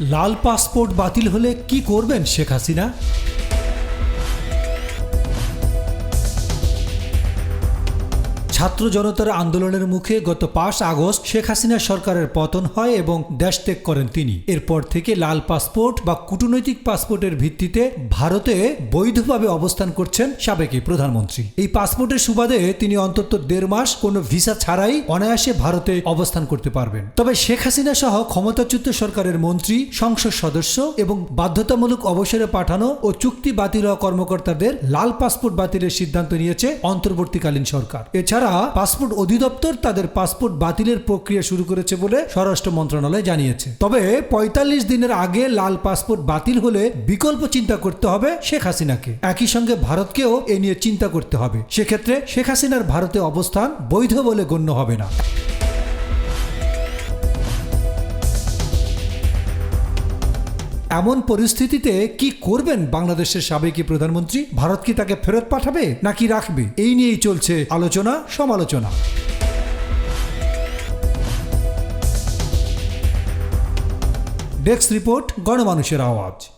লাল passport বাতিল হলে কি করবেন শেখ হাসিনা? ছাত্র জনতার আন্দোলনের মুখে গত পাঁচ আগস্ট শেখ হাসিনা সরকারের পতন হয় এবং দেশ ত্যাগ করেন তিনি। এরপর থেকে লাল পাসপোর্ট বা কূটনৈতিক পাসপোর্টের ভিত্তিতে ভারতে বৈধভাবে অবস্থান করছেন সাবেক প্রধানমন্ত্রী। এই পাসপোর্টের সুবাদে তিনি অন্তত দেড় মাস কোনো ভিসা ছাড়াই অনায়াসে ভারতে অবস্থান করতে পারবেন। তবে শেখ হাসিনা সহ ক্ষমতাচ্যুত সরকারের মন্ত্রী, সংসদ সদস্য এবং বাধ্যতামূলক অবসরে পাঠানো ও চুক্তি বাতিল হওয়া কর্মকর্তাদের লাল পাসপোর্ট বাতিলের সিদ্ধান্ত নিয়েছে অন্তর্বর্তীকালীন সরকার। এছাড়া পাসপোর্ট অধিদপ্তর তাদের পাসপোর্ট বাতিলের প্রক্রিয়া শুরু করেছে বলে স্বরাষ্ট্র মন্ত্রণালয় জানিয়েছে। তবে পঁয়তাল্লিশ দিনের আগে লাল পাসপোর্ট বাতিল হলে বিকল্প চিন্তা করতে হবে শেখ হাসিনাকে। একই সঙ্গে ভারতকেও এ নিয়ে চিন্তা করতে হবে। সেক্ষেত্রে শেখ হাসিনার ভারতে অবস্থান বৈধ বলে গণ্য হবে না। এমন পরিস্থিতিতে কি করবেন বাংলাদেশের সাবেক প্রধানমন্ত্রী? ভারত কি তাকে ফেরত পাঠাবে নাকি রাখবে? এই নিয়েই চলছে আলোচনা, সমালোচনা। ডেস্ক রিপোর্ট, গণমানুষের আওয়াজ।